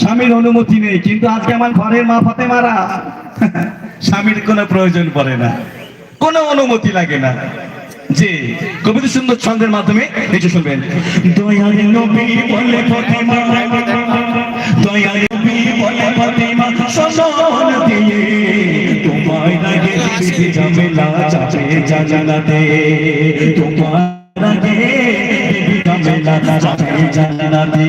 স্বামীর অনুমতি নেই, কিন্তু আজকে আমার ঘরের মা ফাতে মারা স্বামীর কোনো প্রয়োজন পড়ে না, কোনো অনুমতি লাগে না। জি কবিতা সুন্দর ছন্দের মাধ্যমে নিচে শুনবেন। দয়াল নবী নবী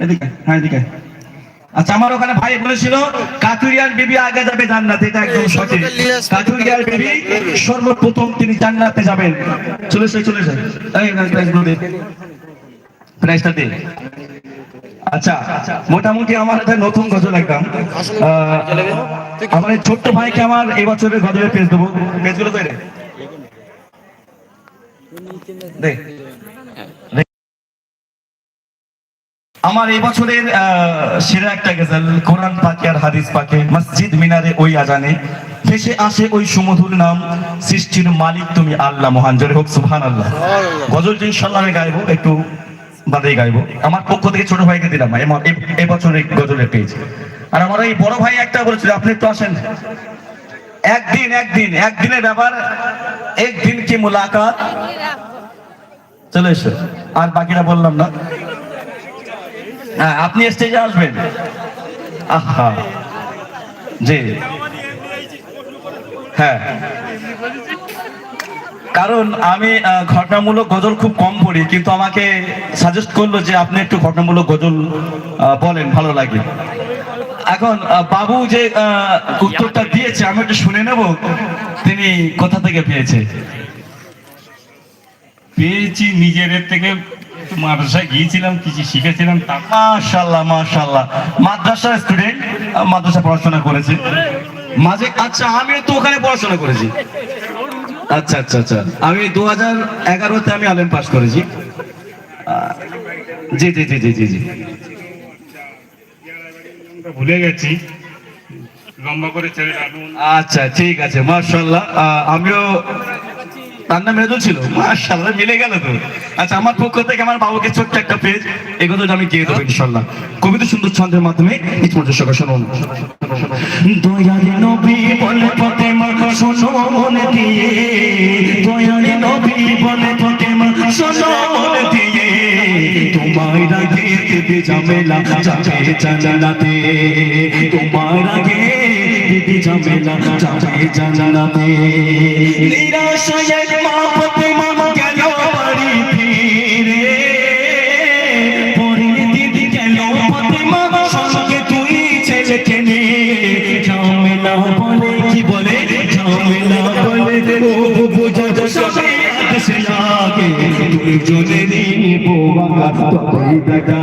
এদিকে হ্যাঁ এদিকে। আচ্ছা আমার ওখানে ভাই বলেছিল বিবি আগে যাবে জান্নাতে এটা একদম সঠিক। বিবি সর্বপ্রথম তিনি জান্নাতে যাবেন। চলে এসে চলে যায় এই না, প্রাইজগুলো দে। প্রাইজটা আচ্ছা মোটামুটি আমার একটা নতুন গজল একদম। আহ, আমার এই ছোট্ট ভাইকে আমার এই বছরের গজলের পেজ দেবো। পেজগুলো তো রে দে দে। আমার এই বছরের আহ, সেরা একটা গজল কোরআন পাকে আর হাদিস পাকে মসজিদ মিনারে ওই আজানে ভেসে আসে ওই সুমধুর নাম সৃষ্টির মালিক তুমি আল্লাহ মহান জোরে হোক সুবহান আল্লাহ গজলটি ইনশাল্লাহ আমি গাইবো একটু বাদেই গাইবো। আমার পক্ষ থেকে ছোট ভাইকে দিলাম এম- এ- এবছরের গজলের পেজ আর আমার এই বড় ভাই একটা বলেছিল আপনি একটু আসেন। একদিন একদিন একদিনের ব্যাপার একদিন কি মুলাকাত? চলে এসো। আর বাকিরা বললাম না। হ্যাঁ আপনি স্টেজে আসবেন। আহা। জি। হ্যাঁ। কারণ আমি ঘটনামূলক গজল খুব কম পড়ি, কিন্তু আমাকে সাজেস্ট করল যে আপনি একটু ঘটনামূলক গজল বলেন, ভালো লাগে। এখন বাবু যে উত্তরটা দিয়েছে, আমি একটু শুনে নেব, তিনি কোথা থেকে পেয়েছে? পেয়েছি নিজের থেকে। মাদ্রাসায় গিয়েছিলাম কিছু শিখেছিলাম। তারপর মাশাল্লাহ মাশাল্লাহ মাদ্রাসা স্টুডেন্ট মাদ্রাসা পড়াশোনা করেছে। মাঝে আচ্ছা আমিও তো ওখানে পড়াশোনা করেছি। আচ্ছা আচ্ছা আচ্ছা। আমি দু হাজার এগারোতে আমি আলেম পাস করেছি। জি জি জি জি জি জি। ভুলে গেছি। লম্বা করে ছেড়ে আচ্ছা ঠিক আছে মার্শাল্লাহ আমিও তার নাম ছিল। মার্শাল্লাহ মিলে গেল তো। আচ্ছা আমার পক্ষ থেকে আমার বাবুকে ছোট্ট একটা পেজ এগুলো আমি গিয়ে দেবো ইনশাল্লাহ কবিতা সুন্দর ছন্দের মাধ্যমে সকাল শুনুন। নবী বলে ফতেমা শোনো মনে দিয়ে। নবী বলে ফতেমা শোনো মনে দিয়ে। তোমায় রাগে দিদি ঝামেলা তোমায় রাগে দিদি ঝামেলা নিরাশায় দুজনে নিবো তবে দেখা